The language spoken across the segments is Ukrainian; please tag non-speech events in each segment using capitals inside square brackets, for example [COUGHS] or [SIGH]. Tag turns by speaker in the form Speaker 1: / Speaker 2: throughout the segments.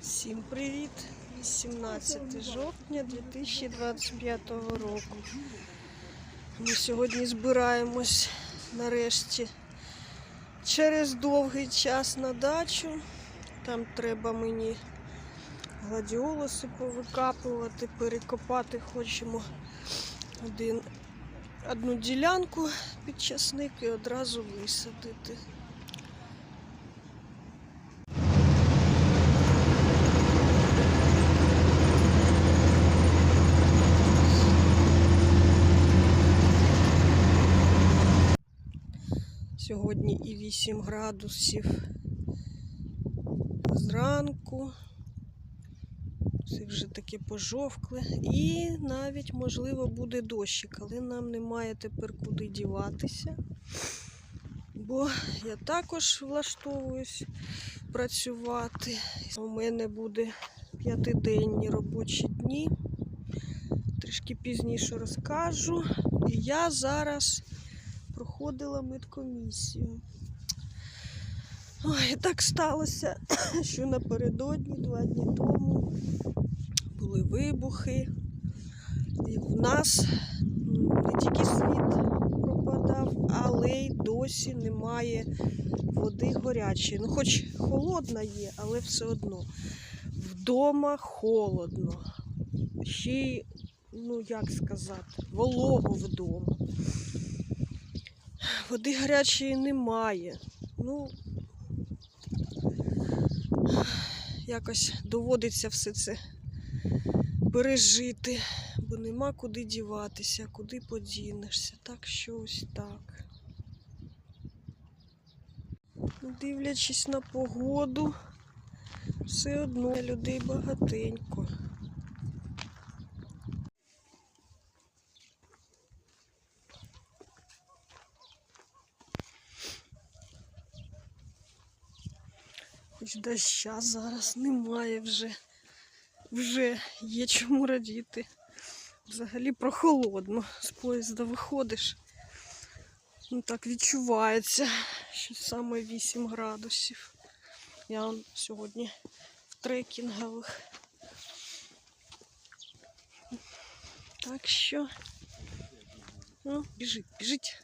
Speaker 1: Всім привіт! 18 жовтня 2025 року. Ми сьогодні збираємось нарешті через довгий час на дачу. Там треба мені гладіолуси повикапувати, перекопати хочемо один, одну ділянку під часник і одразу висадити. Сьогодні і 8 градусів зранку. Все вже таке пожовкле. І навіть, можливо, буде дощик, але нам немає тепер куди діватися. Бо я також влаштовуюсь працювати. У мене буде п'ятиденні робочі дні. Трішки пізніше розкажу. І я зараз проходила медкомісію. Ой, так сталося, [COUGHS] що напередодні, два дні тому, були вибухи. І в нас не тільки світ пропадав, але й досі немає води гарячої. Ну, хоч холодна є, але все одно. Вдома холодно. Ще й, ну як сказати, волого вдома. Води гарячої немає. Ну, якось доводиться все це пережити, бо нема куди діватися, куди подінешся. Так що ось так. Дивлячись на погоду, все одно людей багатенько. Хоч доща зараз немає вже. Вже є чому радіти. Взагалі прохолодно. З поїзда виходиш. Ну так відчувається, що саме 8 градусів. Я он сьогодні в трекінгових. Так що. Ну, біжить, біжить.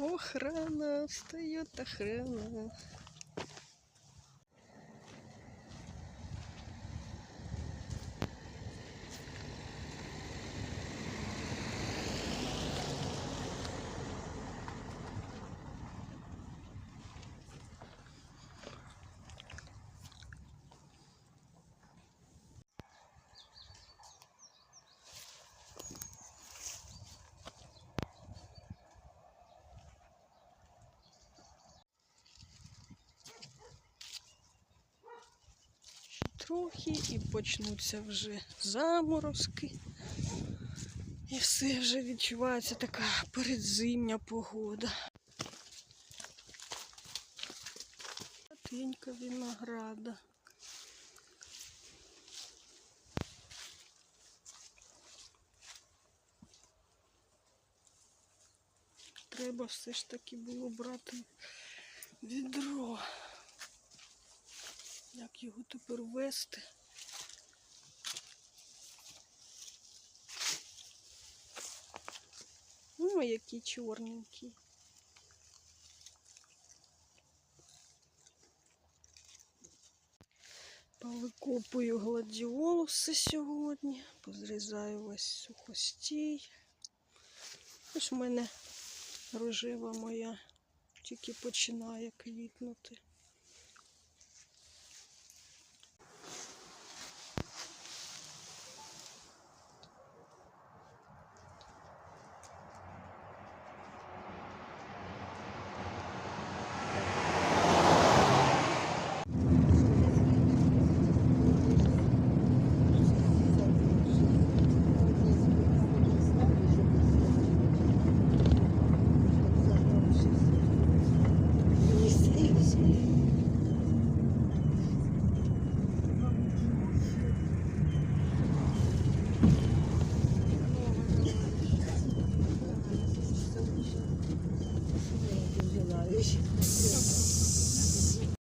Speaker 1: Охрана, встает охрана. Трохи і почнуться вже заморозки. І все вже відчувається така передзимня погода. Тенька винограда. Треба все ж таки було брати відро. Його тепер вести? Ну, який чорненький. Повикопую гладіолуси сьогодні, позрізаю весь сухостій. Ось у мене рожева моя тільки починає квітнути.